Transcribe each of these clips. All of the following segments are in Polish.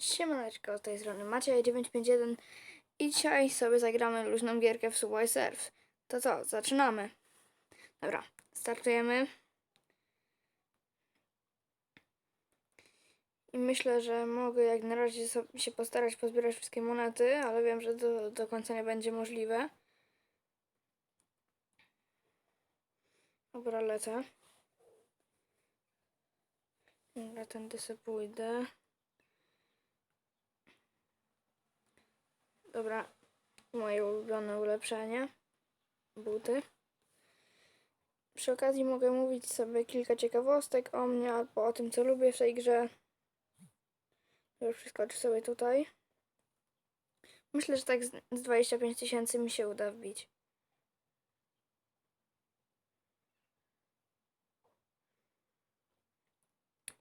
Siemaneczko, z tej strony Maciej 951 i dzisiaj sobie zagramy luźną gierkę w Subway Surf. To co, zaczynamy. Dobra, startujemy. I myślę, że mogę jak na razie się postarać pozbierać wszystkie monety, ale wiem, że do, do końca nie będzie możliwe. Dobra, lecę. Dobra, tędy sobie pójdę. Dobra, moje ulubione ulepszenie. Buty. Przy okazji mogę mówić sobie kilka ciekawostek o mnie albo o tym, co lubię w tej grze. Już przeskoczę sobie tutaj. Myślę, że tak z z 25 tysięcy mi się uda wbić.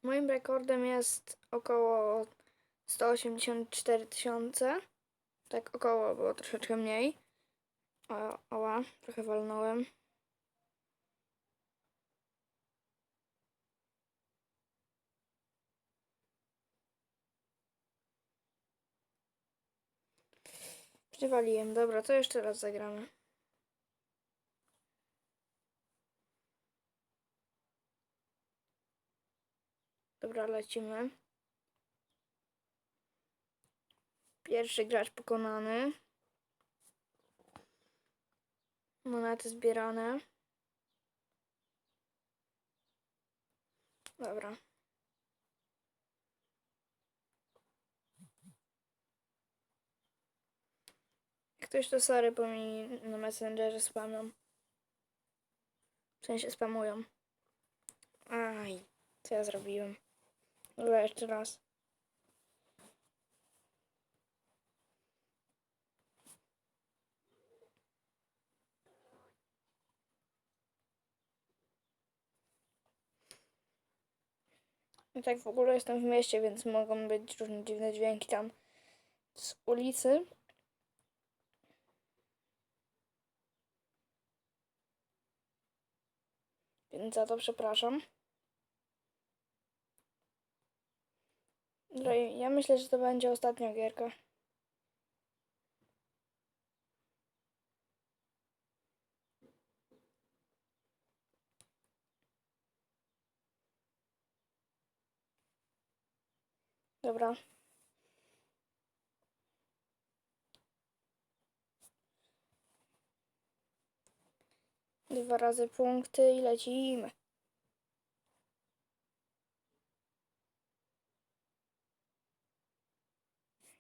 Moim rekordem jest około 184 tysiące. Tak około, było troszeczkę mniej. O, oła, trochę walnąłem. Przywaliłem. Dobra, to jeszcze raz zagramy. Dobra, lecimy. Pierwszy gracz pokonany. Monety zbierane. Dobra. Ktoś to sorry, bo mi na Messengerze spamią. W sensie spamują. Aj, co ja zrobiłem? Dobra, jeszcze raz. I tak w ogóle jestem w mieście, więc mogą być różne dziwne dźwięki tam z ulicy. Więc za to przepraszam. Dobra, i ja myślę, że to będzie ostatnia gierka. Dobra. Dwa razy punkty i lecimy.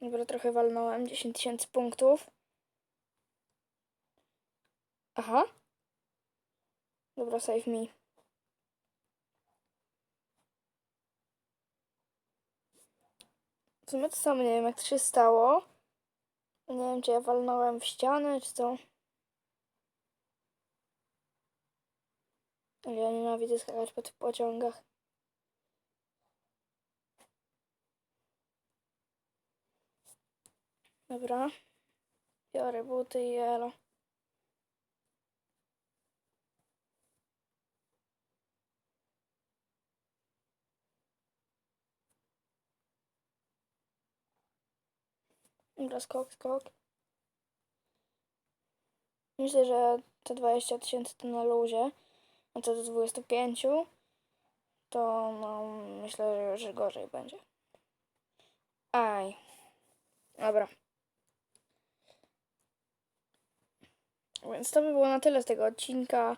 Dobra, trochę walnąłem. 10 tysięcy punktów. Aha. Dobra, save me. W sumie to samo nie wiem, jak to się stało. Nie wiem, czy ja walnąłem w ścianę, czy co. Ja nienawidzę skakać po tych pociągach. Dobra. Biorę buty i elo. Dobra, skok, skok. Myślę, że te 20 tysięcy to na luzie. A co do 25, to no, myślę, że, gorzej będzie. Aj. Dobra. Więc to by było na tyle z tego odcinka.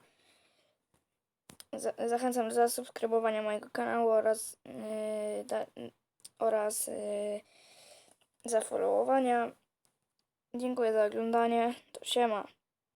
Za- Zachęcam do zasubskrybowania mojego kanału oraz, yy, da, oraz yy, zafollowowania. Dziękuję za oglądanie. To siema.